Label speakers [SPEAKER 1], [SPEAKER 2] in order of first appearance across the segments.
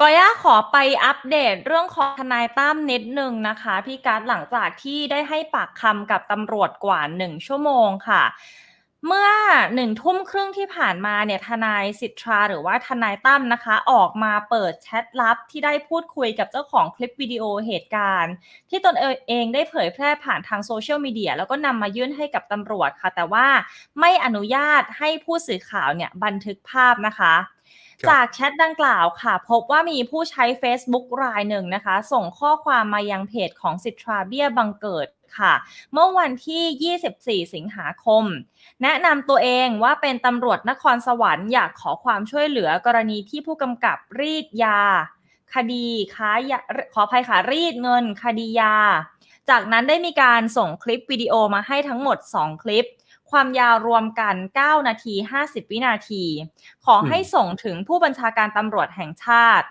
[SPEAKER 1] ก็ย่าขอไปอัปเดตเรื่องของทนายตั้มนิดนึงนะคะ พี่การดหลังจากที่ได้ให้ปากคำกับตำรวจกว่าหนึ่งชั่วโมงค่ะ เมื่อหนึ่งทุ่มครึ่งที่ผ่านมาเนี่ยทนายสิทธาหรือว่าทนายตั้มนะคะ ออกมาเปิดแชทลับที่ได้พูดคุยกับเจ้าของคลิปวิดีโอเหตุการณ์ ที่ตนเองได้เผยแพร่ผ่านทางโซเชียลมีเดียแล้วก็นำมายื่นให้กับตำรวจค่ะ แต่ว่าไม่อนุญาตให้ผู้สื่อข่าวเนี่ยบันทึกภาพนะคะ จากแชทดังกล่าวค่ะ พบว่ามีผู้ใช้ Facebook รายหนึ่งนะคะ ส่งข้อความมายังเพจของสิทราเบียบังเกิดค่ะ เมื่อวันที่ 24 สิงหาคม แนะนำตัวเองว่าเป็นตำรวจนครสวรรค์อยากขอความช่วยเหลือกรณีที่ผู้กำกับรีดยา คดีค้ายาขออภัยค่ะรีดเงิน คดียา จากนั้นได้มีการส่งคลิปวิดีโอมาให้ทั้งหมด 2 คลิป ความยาวรวมกัน 9 นาที 50 วินาที ขอให้ส่งถึงผู้บัญชาการตำรวจแห่งชาติ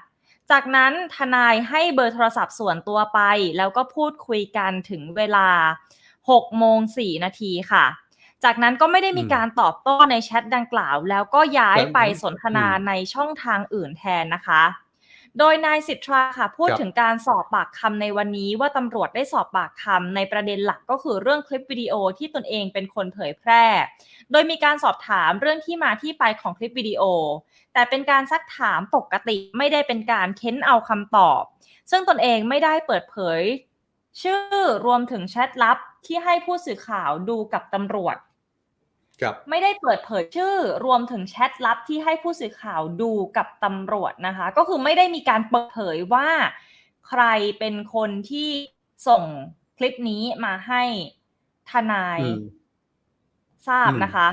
[SPEAKER 1] จากนั้นทนายให้เบอร์โทรศัพท์ส่วนตัวไป แล้วก็พูดคุยกันถึงเวลา6โมง4นาทีค่ะ จากนั้นก็ไม่ได้มีการตอบโต้ในแชทดังกล่าว แล้วก็ย้ายไปสนทนาในช่องทางอื่นแทนนะคะ โดยนายสิทธาค่ะพูด
[SPEAKER 2] ครับ
[SPEAKER 1] ถึงการสอบปากคำในวันนี้ว่าตำรวจได้สอบปากคำในประเด็นหลักก็คือเรื่องคลิปวิดีโอที่ตนเองเป็นคนเผยแพร่ โดยมีการสอบถามเรื่องที่มาที่ไปของคลิปวิดีโอ แต่เป็นการซักถามปกติไม่ได้เป็นการเค้นเอาคำตอบ ซึ่งตนเองไม่ได้เปิดเผย ชื่อรวมถึงแชทลับที่ให้ผู้สื่อข่าวดูกับตำรวจ
[SPEAKER 2] ครับ
[SPEAKER 1] ไม่ได้เปิดเผยชื่อรวมถึงแชทลับที่ให้ผู้สื่อข่าวดูกับตำรวจนะคะ ก็คือไม่ได้มีการเปิดเผยว่าใครเป็นคนที่ส่งคลิปนี้มาให้ทนาย
[SPEAKER 2] อืม
[SPEAKER 1] ทราบ
[SPEAKER 2] อืม
[SPEAKER 1] นะคะ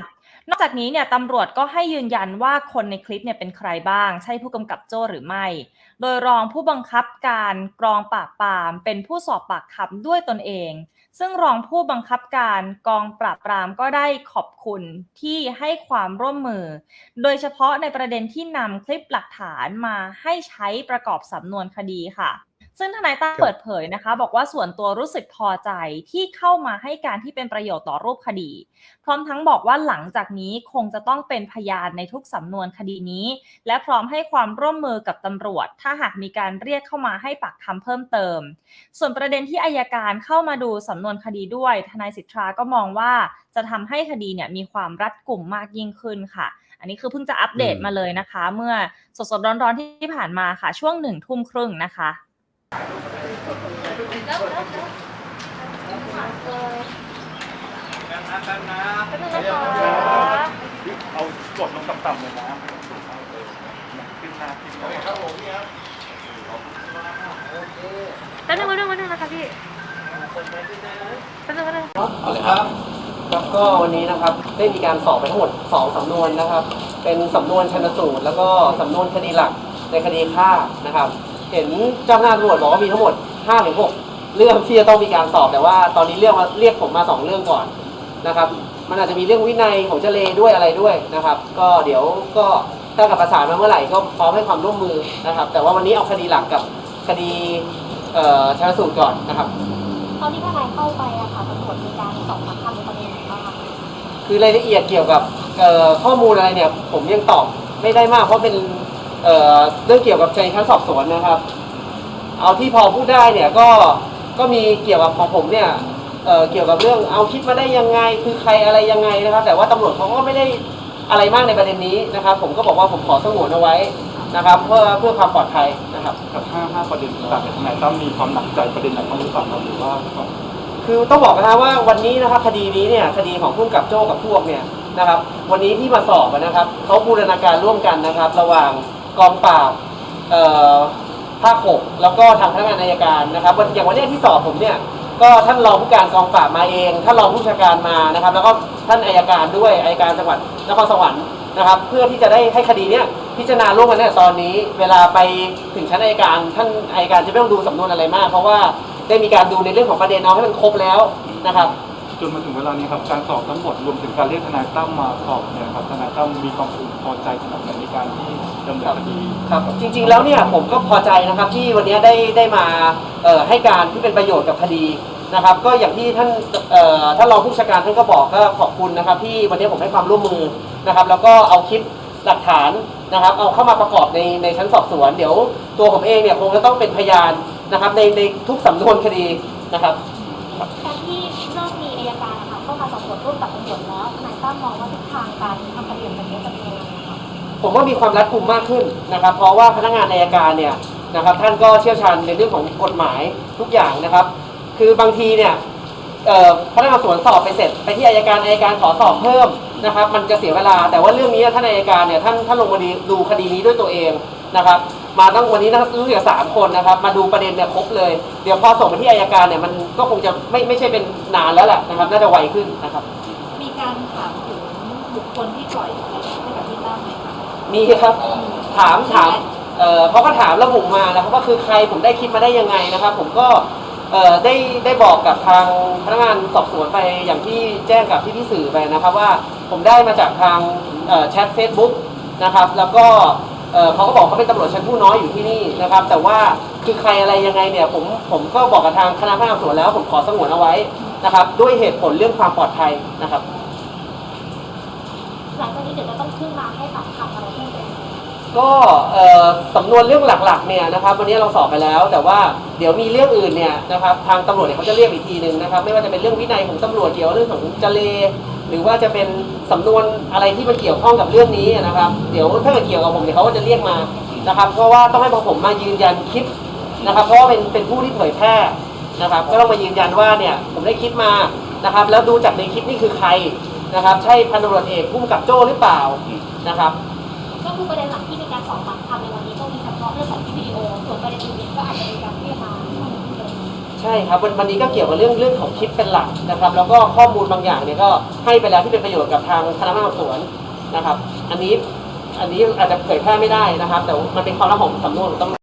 [SPEAKER 1] นอกจากนี้เนี่ยตำรวจก็ให้ยืนยันว่าคนในคลิปเนี่ยเป็นใครบ้าง ใช่ผู้กำกับโจ้หรือไม่ โดยรองผู้บังคับการกรองปราบปราม เป็นผู้สอบปากคำด้วยตนเอง ซึ่งรองผู้บังคับการกองปราบปรามก็ได้ขอบคุณที่ให้ความร่วมมือ โดยเฉพาะในประเด็นที่นำคลิปหลักฐานมาให้ใช้ประกอบสำนวนคดีค่ะ ซึ่งทนายตั้ม
[SPEAKER 2] ครับ
[SPEAKER 1] เปิดเผยนะคะ บอกว่าส่วนตัวรู้สึกพอใจที่เข้ามาให้การที่เป็นประโยชน์ต่อรูปคดี พร้อมทั้งบอกว่าหลังจากนี้คงจะต้องเป็นพยานในทุกสำนวนคดีนี้ และพร้อมให้ความร่วมมือกับตำรวจ ถ้าหากมีการเรียกเข้ามาให้ปากคำเพิ่มเติม ส่วนประเด็นที่อายการเข้ามาดูสำนวนคดีด้วย ทนายสิทธาก็มองว่าจะทำให้คดีเนี่ยมีความรัดกุมมากยิ่งขึ้นค่ะอันนี้คือเพิ่งจะอัปเดต
[SPEAKER 2] อืม
[SPEAKER 1] มาเลยนะคะ เมื่อสดๆร้อนๆที่ผ่านมาค่ะ ช่วงหนึ่งทุ่มครึ่งนะคะ
[SPEAKER 3] เอากดลงต่ำๆเลยนะขึ้นมาขึ้นมาครับผมเนี่ย
[SPEAKER 4] แป๊บนึงแป๊บนึงแป๊บนึงนะคะพี่แป๊บนึงแป๊บนึง
[SPEAKER 5] เอาเลยครับครับก็วันนี้นะครับได้มีการสอบไปทั้งหมด 2 สำนวนนะครับ เป็นสำนวนชันสูตร แล้วก็สำนวนคดีหลักในคดีฆ่านะครับ เห็นเจ้าหน้าที่ตำรวจบอกว่ามีทั้งหมด5หรือ6 เรื่องที่จะต้องมีการสอบแต่ว่า ตอนนี้เรียกมาเรียกผมมา2เรื่องก่อนนะครับ มันอาจจะมีเรื่องวินัยของเจเลด้วยอะไรด้วยนะครับ ก็เดี๋ยวก็ถ้ากับประสานมาเมื่อไหร่ก็พร้อมให้ความร่วมมือนะครับ แต่ว่าวันนี้เอาคดีหลักกับคดีเอ่อชันสูตรก่อนนะครับ
[SPEAKER 4] ตอนที่ทนายเข้าไปอะค่ะตำรวจมีการสอบปากคำในประเด็นไหนบ้างคะ
[SPEAKER 5] คือรายละเอียดเกี่ยวกับเอ่อข้อมูลอะไรเนี่ย ผมยังตอบไม่ได้มากเพราะเป็นเอ่อเรื่องเกี่ยวกับในชั้นสอบสวนนะครับ เอาที่พอพูดได้เนี่ยก็ ก็มีเกี่ยวกับของผมเนี่ยเอ่อเกี่ยวกับเรื่องเอาคิดมาได้ยังไง คือใครอะไรยังไงนะครับ แต่ว่าตำรวจเขาก็ไม่ได้อะไรมากในประเด็นนี้นะครับ ผมก็บอกว่าผมขอสงวนเอาไว้นะครับ เพื่อเพื่อความปลอดภัยนะครับ
[SPEAKER 3] กับห้าห้าประเด็นต่างๆทนายตั้มมีความหนักใจประเด็นไหนบ้างหรือเปล่าครับหรือว่า
[SPEAKER 5] คือต้องบอกนะฮะว่าวันนี้นะครับคดีนี้เนี่ยคดีของผู้กำกับโจ้กับพวกเนี่ยนะครับ วันนี้ที่มาสอบอะนะครับเขาบูรณาการร่วมกันนะครับ ระหว่างกองปราบเอ่อ ภาคหกแล้วก็ทางพนักงานอัยการนะครับวันอย่างวันนี้ที่สอบผมเนี่ยก็ท่านรองผู้การกองปราบมาเองท่านรองผู้ชาการมานะครับ แล้วก็ท่านอัยการด้วยอัยการจังหวัดนครสวรรค์นะครับ เพื่อที่จะได้ให้คดีเนี้ยพิจารณาร่วมกันเนี่ยตอนนี้ เวลาไปถึงชั้นอัยการ ท่านอัยการจะไม่ต้องดูสำนวนอะไรมาก เพราะว่าได้มีการดูในเรื่องของประเด็นเอาให้มันครบแล้วนะครับ
[SPEAKER 3] จนมาถึงเวลานี้ครับการสอบทั้งหมดรวมถึงการเรียกทนายตั้มมาสอบเนี่ยครับทนายตั้มมีความพึงพอใจขนาดไหนในการที่ ดำเนินคดี
[SPEAKER 5] ครับจริง ๆ แล้วเนี่ยผมก็พอใจนะครับที่วันนี้ได้ได้มาเอ่อให้การที่เป็นประโยชน์กับคดีนะครับ ก็อย่างที่ท่านเอ่อท่านรองผู้บัญชาการท่านก็บอกก็ขอบคุณนะครับ ที่วันนี้ผมให้ความร่วมมือนะครับ แล้วก็เอาคลิปหลักฐานนะครับ เอาเข้ามาประกอบในในชั้นสอบสวน เดี๋ยวตัวผมเองเนี่ยคงจะต้องเป็นพยานนะครับ ในในทุกสำนวนคดีนะครับ
[SPEAKER 2] การที่เริ่มมีอายการนะคะเข้ามาสอบสวนร่วมกับตำรวจแล้วทนายตั้มมองว่าทิศทางการ
[SPEAKER 5] ผมว่ามีความรัดกุมมากขึ้นนะครับ เพราะว่าพนักงานอัยการเนี่ยนะครับท่านก็เชี่ยวชาญในเรื่องของกฎหมายทุกอย่างนะครับ คือบางทีเนี่ยพนักงานสวนสอบไปเสร็จไปที่อายการอายการขอสอบเพิ่มนะครับ มันจะเสียเวลา แต่ว่าเรื่องนี้ท่านอายการเนี่ยท่านท่านลงมาดีดูคดีนี้ด้วยตัวเองนะครับ มาตั้งวันนี้นะรู้สึกสามคนนะครับ มาดูประเด็นเนี่ยครบเลย เดี๋ยวพอส่งไปที่อายการเนี่ยมันก็คงจะไม่ไม่ใช่เป็นนานแล้วแหละนะครับ น่าจะไวขึ้นนะครับ
[SPEAKER 2] มีการถามถึงบุคคลที่ปล่อยให้กับ มีค
[SPEAKER 5] รับ ถามถามเอ่อเขาก็ถามระบุมานะครับว่าคือใครผมได้คิดมาได้ยังไงนะครับ ผมก็เอ่อได้ได้บอกกับทางพนักงานสอบสวนไปอย่างที่แจ้งกับที่พี่สื่อไปนะครับว่าผมได้มาจากทางเออแชทเฟซบุ๊กนะครับ แล้วก็เอ่อเขาก็บอกเขาเป็นตำรวจชั้นผู้น้อยอยู่ที่นี่นะครับ แต่ว่าคือใครอะไรยังไงเนี่ยผมผมก็บอกกับทางคณะพนักงานสอบสวนแล้ว ผมขอสงวนเอาไว้นะครับ ด้วยเหตุผลเรื่องความปลอดภัยนะครับ
[SPEAKER 2] หลังจากนี้เดี๋ยวจะต้องขึ้นมาให้ปากคำอะไรเพิ่มเติม
[SPEAKER 5] ก็เอ่อสำนวนเรื่องหลักๆเนี่ยนะครับวันนี้เราสอบไปแล้ว แต่ว่าเดี๋ยวมีเรื่องอื่นเนี่ยนะครับทางตำรวจเนี่ยเขาจะเรียกอีกทีหนึ่งนะครับ ไม่ว่าจะเป็นเรื่องวินัยของตำรวจเกี่ยวเรื่องของจเล หรือว่าจะเป็นสำนวนอะไรที่มันเกี่ยวข้องกับเรื่องนี้นะครับ เดี๋ยวถ้าเกิดเกี่ยวกับผมเดี๋ยวเขาก็จะเรียกมานะครับ เพราะว่าต้องให้ผมมายืนยันคลิปนะครับเพราะว่าเป็นเป็นผู้ที่เผยแพร่นะครับ ก็ต้องมายืนยันว่าเนี่ยผมได้คลิปมานะครับ แล้วดูจากในคลิปนี่คือใคร นะครับ ใช่พันตำรวจเอกผู้กำกับโจ้หรือเปล่านะครับ
[SPEAKER 2] ก็คือประเด็นหลักที่มีการสอบปากคำในวันนี้ก็มีเฉพาะเรื่องของคลิปวิดีโอส่วนประเด็นอื่นๆก็อาจจะมีการเรียกมาเพิ่มเติม
[SPEAKER 5] ใช่ครับวันวันนี้ก็เกี่ยวกับเรื่องเรื่องของคลิปเป็นหลักนะครับ แล้วก็ข้อมูลบางอย่างเนี่ยก็ให้ไปแล้วที่เป็นประโยชน์กับทางคณะกรรมการสอบสวนนะครับ อันนี้อันนี้อาจจะเผยแพร่ไม่ได้นะครับ แต่มันเป็นความลับของสำนวนของตำรวจ